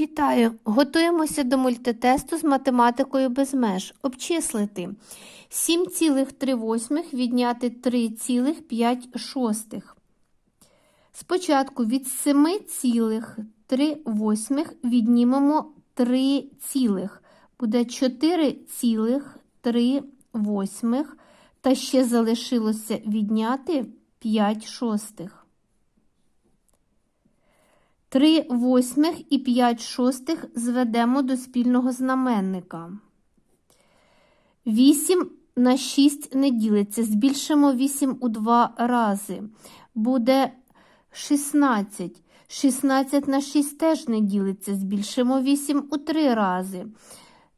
Вітаю! Готуємося до мультитесту з математикою без меж. Обчислити 7,3 відняти 3,5. Спочатку від 7,3 віднімемо 3 цілих. Буде 4,3 та ще залишилося відняти 5 шостих. 3 восьмих і 5 шостих зведемо до спільного знаменника. 8 на 6 не ділиться. Збільшимо 8 у 2 рази. Буде 16. 16 на 6 теж не ділиться. Збільшимо 8 у 3 рази.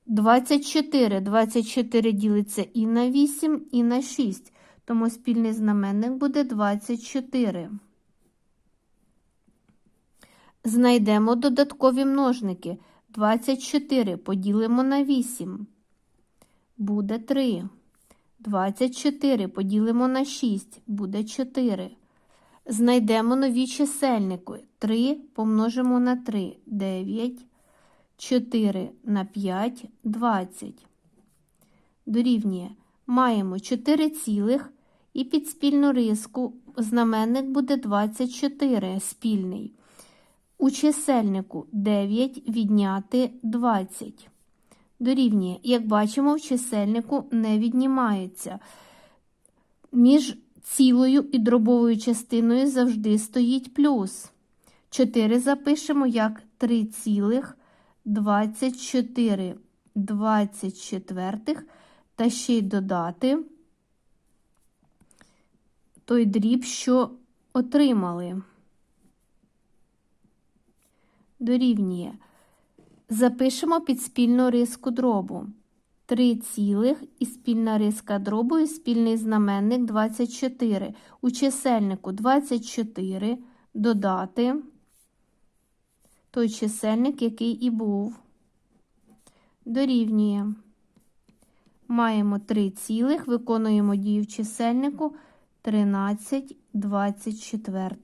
24. 24 ділиться і на 8, і на 6. Тому спільний знаменник буде 24. Знайдемо додаткові множники. 24 поділимо на 8. Буде 3. 24 поділимо на 6. Буде 4. Знайдемо нові чисельники. 3 помножимо на 3. 9. 4 на 5. 20. Дорівнює. Маємо 4 цілих і під спільну риску знаменник буде 24 спільний. У чисельнику 9 відняти 20. Дорівнює, як бачимо, в чисельнику не віднімається. Між цілою і дробовою частиною завжди стоїть плюс. 4 запишемо як 3 цілих 24 24 та ще й додати той дріб, що отримали дорівнює. Запишемо під спільну риску дробу. 3 цілих і спільна риска дробу і спільний знаменник 24. У чисельнику 24 додати той чисельник, який і був. Дорівнює. Маємо 3 цілих, виконуємо дію в чисельнику 13 24.